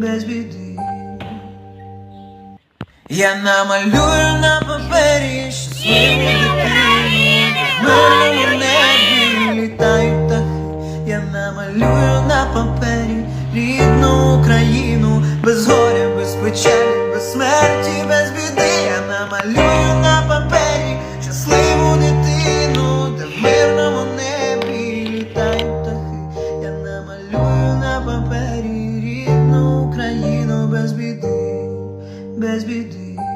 без біди. Я намалюю на папері щасливу дитину, в небі літають птахи. Я намалюю на папері рідну Україну, без горя, без печалі, без смерті, без біди. Я намалюю besbediend.